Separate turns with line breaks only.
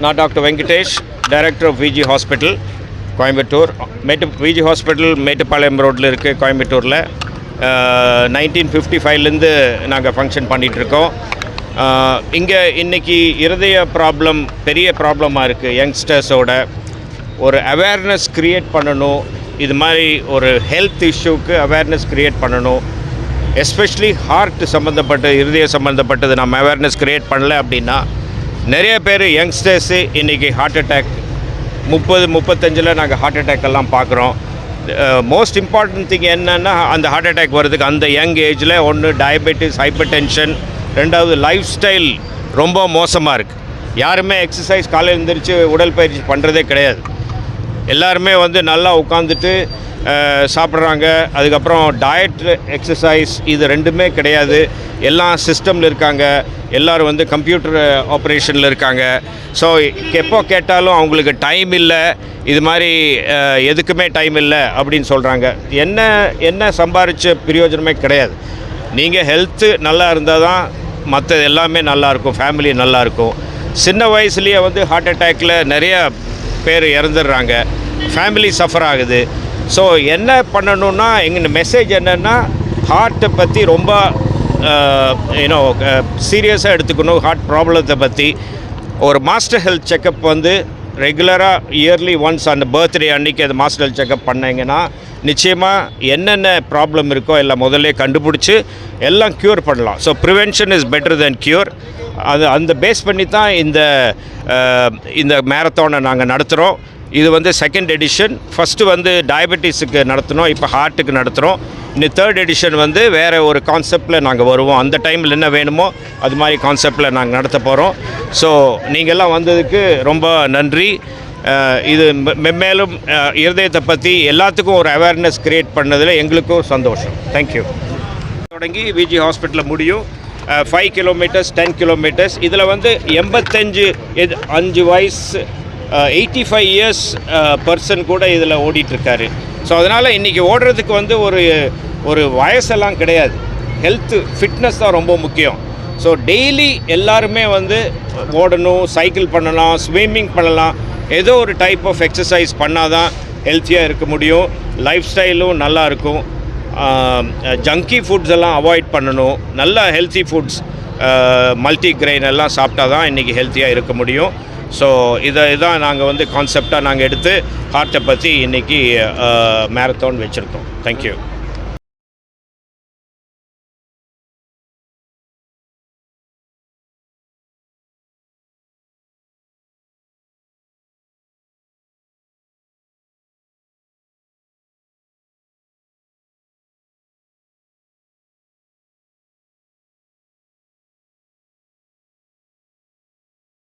நான் doctor Venkatesh director of VG hospital Coimbatore. Mat Viji hospital Mettupalayam ரோட்டில் இருக்குது கோயம்புத்தூரில். நைன்டீன் ஃபிஃப்டி ஃபைவ்லேருந்து நாங்கள் ஃபங்க்ஷன் பண்ணிகிட்ருக்கோம் இங்கே இன்றைக்கி இருதய ப்ராப்ளம் பெரிய ப்ராப்ளமாக இருக்குது யங்ஸ்டர்ஸோட ஒரு அவேர்னஸ் க்ரியேட் பண்ணணும். இது மாதிரி ஒரு ஹெல்த் இஷ்யூக்கு அவேர்னஸ் க்ரியேட் பண்ணணும். எஸ்பெஷலி ஹார்ட் சம்மந்தப்பட்ட இருதய சம்மந்தப்பட்டது நம்ம அவேர்னஸ் க்ரியேட் பண்ணல அப்படின்னா நிறைய பேர் யங்ஸ்டர்ஸு இன்றைக்கி ஹார்ட் அட்டாக் முப்பது முப்பத்தஞ்சில் நாங்கள் ஹார்ட் அட்டாக் எல்லாம் பார்க்குறோம் மோஸ்ட் இம்பார்ட்டன்ட் திங் என்னென்னா அந்த ஹார்ட் அட்டாக் வர்றதுக்கு அந்த யங் ஏஜில் ஒன்று டயபெட்டிஸ் ஹைப்பர் டென்ஷன் ரெண்டாவது லைஃப் ஸ்டைல் ரொம்ப மோசமாக இருக்குது யாருமே எக்ஸசைஸ் காலையில் எழுந்திரிச்சு உடற்பயிற்சி பண்ணுறதே கிடையாது. எல்லாருமே வந்து நல்லா உட்காந்துட்டு சாப்பிட்றாங்க. அதுக்கப்புறம் டயட் எக்ஸசைஸ் இது ரெண்டுமே கிடையாது. எல்லாம் சிஸ்டமில் இருக்காங்க. எல்லோரும் வந்து கம்ப்யூட்டர் ஆப்ரேஷனில் இருக்காங்க. ஸோ எப்போ கேட்டாலும் அவங்களுக்கு டைம் இல்லை. இது மாதிரி எதுக்குமே டைம் இல்லை அப்படின்னு சொல்கிறாங்க என்ன என்ன சம்பாரித்த பிரயோஜனமே கிடையாது. நீங்கள் ஹெல்த்து நல்லா இருந்தால் தான் மற்ற எல்லாமே நல்லாயிருக்கும் ஃபேமிலி நல்லாயிருக்கும் சின்ன வயசுலேயே வந்து ஹார்ட் அட்டாக்கில் நிறைய பேர் இறந்துடுறாங்க. ஃபேமிலி சஃபர் ஆகுது. ஸோ என்ன பண்ணணும்னா எங்கள் மெசேஜ் என்னென்னா ஹார்ட்டை பற்றி ரொம்ப யூனோ சீரியஸாக எடுத்துக்கணும் ஹார்ட் ப்ராப்ளத்தை பற்றி ஒரு மாஸ்டர் ஹெல்த் செக்கப் வந்து ரெகுலராக இயர்லி ஒன்ஸ் அந்த பர்த்டே அன்னைக்கு அந்த மாஸ்டர் ஹெல்த் செக்கப் பண்ணிங்கன்னா நிச்சயமாக என்னென்ன ப்ராப்ளம் இருக்கோ எல்லாம் முதல்ல கண்டுபிடிச்சி எல்லாம் க்யூர் பண்ணலாம். So prevention is better then cure அது அந்த பேஸ் பண்ணி தான் இந்த இந்த மேரத்தானை நாங்கள் நடத்துகிறோம் இது வந்து செகண்ட் எடிஷன் ஃபஸ்ட்டு வந்து டயபெட்டிஸுக்கு நடத்தினோம் இப்போ ஹார்ட்டுக்கு நடத்துகிறோம் இன்னும் தேர்ட் எடிஷன் வந்து வேறு ஒரு கான்செப்டில் நாங்கள் வருவோம். அந்த டைமில் என்ன வேணுமோ அது மாதிரி கான்செப்டில் நாங்கள் நடத்த போகிறோம் ஸோ நீங்கள்லாம் வந்ததுக்கு ரொம்ப நன்றி. இது மெ- மென்மேலும் இருதயத்தை பற்றி எல்லாத்துக்கும் ஒரு அவேர்னஸ் க்ரியேட் பண்ணதில் எங்களுக்கும் சந்தோஷம். தேங்க்யூ தொடங்கி விஜி ஹாஸ்பிட்டலில் முடியும். ஃபைவ் கிலோமீட்டர்ஸ் டென் கிலோமீட்டர்ஸ் இதில் வந்து எண்பத்தஞ்சு இது அஞ்சு வயசு எயிட்டி ஃபைவ் இயர்ஸ் பர்சன் கூட இதில் ஓடிட்டுருக்காரு. ஸோ அதனால் இன்றைக்கி ஓடுறதுக்கு வந்து ஒரு ஒரு வயசெல்லாம் கிடையாது. ஹெல்த்து ஃபிட்னஸ் தான் ரொம்ப முக்கியம். ஸோ டெய்லி எல்லாருமே வந்து ஓடணும் சைக்கிள் பண்ணலாம் ஸ்விம்மிங் பண்ணலாம். ஏதோ ஒரு டைப் ஆஃப் எக்ஸசைஸ் பண்ணால் தான் ஹெல்த்தியாக இருக்க முடியும். லைஃப் ஸ்டைலும் நல்லாயிருக்கும் ஜங்கி ஃபுட்ஸ் எல்லாம் அவாய்ட் பண்ணணும். நல்ல ஹெல்த்தி ஃபுட்ஸ் மல்டி கிரெயின் எல்லாம் சாப்பிட்டா தான் இன்றைக்கி ஹெல்த்தியாக இருக்க முடியும். ஸோ இதை இதான் நாங்கள் வந்து கான்செப்டாக நாங்கள் எடுத்து ஹார்ட்டை பற்றி இன்றைக்கி மேரத்தான் வச்சுருக்கோம். தேங்க்யூ